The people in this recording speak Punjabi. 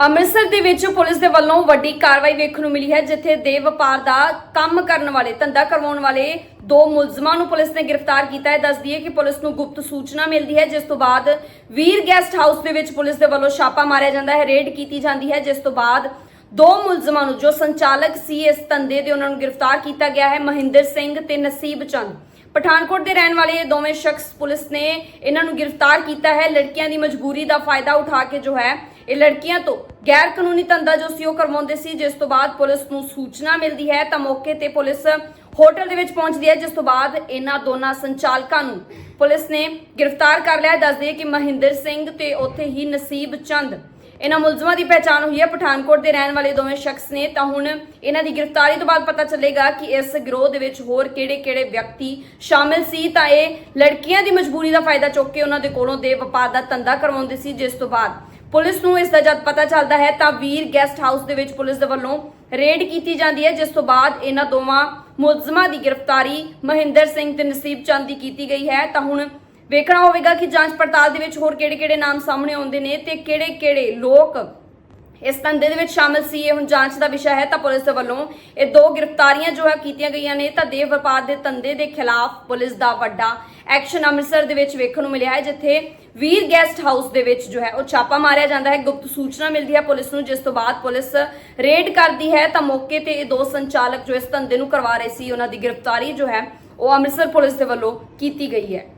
ਅੰਮ੍ਰਿਤਸਰ ਦੇ ਵਿੱਚ ਪੁਲਿਸ ਦੇ ਵੱਲੋਂ ਵੱਡੀ ਕਾਰਵਾਈ ਵੇਖਣ ਨੂੰ ਮਿਲੀ ਹੈ, ਜਿੱਥੇ ਦੇ ਵਪਾਰ ਦਾ ਕੰਮ ਕਰਨ ਵਾਲੇ, ਧੰਦਾ ਕਰਵਾਉਣ ਵਾਲੇ ਦੋ ਮੁਲਜ਼ਮਾਂ ਨੂੰ ਪੁਲਿਸ ਨੇ ਗ੍ਰਿਫਤਾਰ ਕੀਤਾ ਹੈ। ਦੱਸਦੀ ਹੈ ਕਿ ਪੁਲਿਸ ਨੂੰ ਗੁਪਤ ਸੂਚਨਾ ਮਿਲਦੀ ਹੈ, ਜਿਸ ਤੋਂ ਬਾਅਦ ਵੀਰ ਗੈਸਟ ਹਾਊਸ ਦੇ ਵਿੱਚ ਪੁਲਿਸ ਦੇ ਵੱਲੋਂ ਛਾਪਾ ਮਾਰਿਆ ਜਾਂਦਾ ਹੈ, ਰੇਡ ਕੀਤੀ ਜਾਂਦੀ ਹੈ, ਜਿਸ ਤੋਂ ਬਾਅਦ ਦੋ ਮੁਲਜ਼ਮਾਂ ਨੂੰ, ਜੋ ਸੰਚਾਲਕ ਸੀ ਇਸ ਧੰਦੇ ਦੇ, ਉਹਨਾਂ ਨੂੰ ਗ੍ਰਿਫਤਾਰ ਕੀਤਾ ਗਿਆ ਹੈ। ਮਹਿੰਦਰ ਸਿੰਘ ਤੇ ਨਸੀਬ ਚੰਦ। ਪਠਾਨਕੋਟ ਦੇ ਰਹਿਣ ਵਾਲੇ ਇਹ ਦੋਵੇਂ ਸ਼ਖਸ ਪੁਲਿਸ ਨੇ ਇਹਨਾਂ ਨੂੰ ਗ੍ਰਿਫਤਾਰ ਕੀਤਾ ਹੈ। ਲੜਕੀਆਂ ਦੀ ਮਜਬੂਰੀ ਦਾ ਫਾਇਦਾ ਉਠਾ ਕੇ ਜੋ ਹੈ ਇਹ ਲੜਕੀਆਂ ਤੋਂ ਗੈਰ ਕਾਨੂੰਨੀ ਧੰਦਾ ਜੋ ਸੀ ਉਹ ਕਰਵਾਉਂਦੇ ਸੀ, ਜਿਸ ਤੋਂ ਬਾਅਦ ਪੁਲਿਸ ਨੂੰ ਸੂਚਨਾ ਮਿਲਦੀ ਹੈ, ਤਾਂ ਮੌਕੇ ਤੇ ਪੁਲਿਸ ਹੋਟਲ ਦੇ ਵਿੱਚ ਪਹੁੰਚਦੀ ਹੈ, ਜਿਸ ਤੋਂ ਬਾਅਦ ਇਹਨਾਂ ਦੋਨਾਂ ਸੰਚਾਲਕਾਂ ਨੂੰ ਪੁਲਿਸ ਨੇ ਗ੍ਰਿਫਤਾਰ ਕਰ ਲਿਆ। ਹੈ ਦੱਸਦੇ ਕਿ ਮਹਿੰਦਰ ਸਿੰਘ ਤੇ ਉੱਥੇ ਹੀ ਨਸੀਬ ਚੰਦ। ਇਹਨਾਂ ਮੁਲਜ਼ਮਾਂ ਦੀ ਪਛਾਣ ਹੋਈ ਹੈ। ਪਠਾਨਕੋਟ ਦੇ ਰਹਿਣ ਵਾਲੇ ਦੋਵੇਂ ਸ਼ਖਸ ਨੇ। ਤਾਂ ਹੁਣ ਇਹਨਾਂ ਦੀ ਗ੍ਰਿਫਤਾਰੀ ਤੋਂ ਬਾਅਦ ਪਤਾ ਚੱਲੇਗਾ ਕਿ ਇਸ ਗਿਰੋਹ ਦੇ ਵਿੱਚ ਹੋਰ ਕਿਹੜੇ-ਕਿਹੜੇ ਵਿਅਕਤੀ ਸ਼ਾਮਿਲ ਸੀ। ਤਾਂ ਇਹ ਲੜਕੀਆਂ ਦੀ ਮਜਬੂਰੀ ਦਾ ਫਾਇਦਾ ਚੁੱਕ ਕੇ ਉਹਨਾਂ ਦੇ ਕੋਲੋਂ ਦੇ ਵਪਾਰ ਦਾ ਧੰਦਾ ਕਰਵਾਉਂਦੇ ਸੀ, ਜਿਸ ਤੋਂ ਬਾਅਦ ਪੁਲਿਸ ਨੂੰ ਇਸ ਦਾ ਜਦ ਪਤਾ ਚੱਲਦਾ ਹੈ ਤਾਂ ਵੀਰ ਗੈਸਟ ਹਾਊਸ ਦੇ ਵਿੱਚ ਪੁਲਿਸ ਦੇ ਵੱਲੋਂ ਰੇਡ ਕੀਤੀ ਜਾਂਦੀ ਹੈ, ਜਿਸ ਤੋਂ ਬਾਅਦ ਇਹਨਾਂ ਦੋਵਾਂ ਮੁਲਜ਼ਮਾਂ ਦੀ ਗ੍ਰਿਫਤਾਰੀ ਮਹਿੰਦਰ ਸਿੰਘ ਤੇ ਨਸੀਬ ਚੰਦ ਦੀ ਕੀਤੀ ਗਈ ਹੈ। ਤਾਂ ਹੁਣ ਵੇਖਣਾ ਹੋਵੇਗਾ ਕਿ ਜਾਂਚ ਪੜਤਾਲ ਦੇ ਵਿੱਚ ਹੋਰ ਕਿਹੜੇ-ਕਿਹੜੇ ਨਾਮ ਸਾਹਮਣੇ ਆਉਂਦੇ ਨੇ ਤੇ ਕਿਹੜੇ-ਕਿਹੜੇ ਲੋਕ ਇਸ ਧੰਦੇ ਦੇ ਵਿੱਚ ਸ਼ਾਮਲ ਸੀ, ਇਹ ਹੁਣ ਜਾਂਚ ਦਾ ਵਿਸ਼ਾ ਹੈ, ਤਾਂ ਪੁਲਿਸ ਦੇ ਵੱਲੋਂ ਇਹ ਦੋ ਗ੍ਰਿਫਤਾਰੀਆਂ ਜੋ ਹੈ ਕੀਤੀਆਂ ਗਈਆਂ ਨੇ, ਤਾਂ ਦੇਹ ਵਪਾਰ ਦੇ ਧੰਦੇ ਦੇ ਖਿਲਾਫ ਪੁਲਿਸ ਦਾ ਵੱਡਾ ਐਕਸ਼ਨ ਅੰਮ੍ਰਿਤਸਰ ਦੇ ਵਿੱਚ ਵੇਖਣ ਨੂੰ ਮਿਲਿਆ ਹੈ, ਜਿੱਥੇ ਵੀਰ ਗੈਸਟ ਹਾਊਸ ਦੇ ਵਿੱਚ ਜੋ ਹੈ ਉਹ ਛਾਪਾ ਮਾਰਿਆ ਜਾਂਦਾ ਹੈ। ਗੁਪਤ ਸੂਚਨਾ ਮਿਲਦੀ ਹੈ ਪੁਲਿਸ ਨੂੰ, ਜਿਸ ਤੋਂ ਬਾਅਦ ਪੁਲਿਸ ਰੇਡ ਕਰਦੀ ਹੈ, ਤਾਂ ਮੌਕੇ ਤੇ ਇਹ ਦੋ ਸੰਚਾਲਕ ਜੋ ਇਸ ਧੰਦੇ ਨੂੰ ਕਰਵਾ ਰਹੇ ਸੀ, ਉਹਨਾਂ ਦੀ ਗ੍ਰਿਫਤਾਰੀ ਜੋ ਹੈ ਉਹ ਅੰਮ੍ਰਿਤਸਰ ਪੁਲਿਸ ਦੇ ਵੱਲੋਂ ਕੀਤੀ ਗਈ ਹੈ।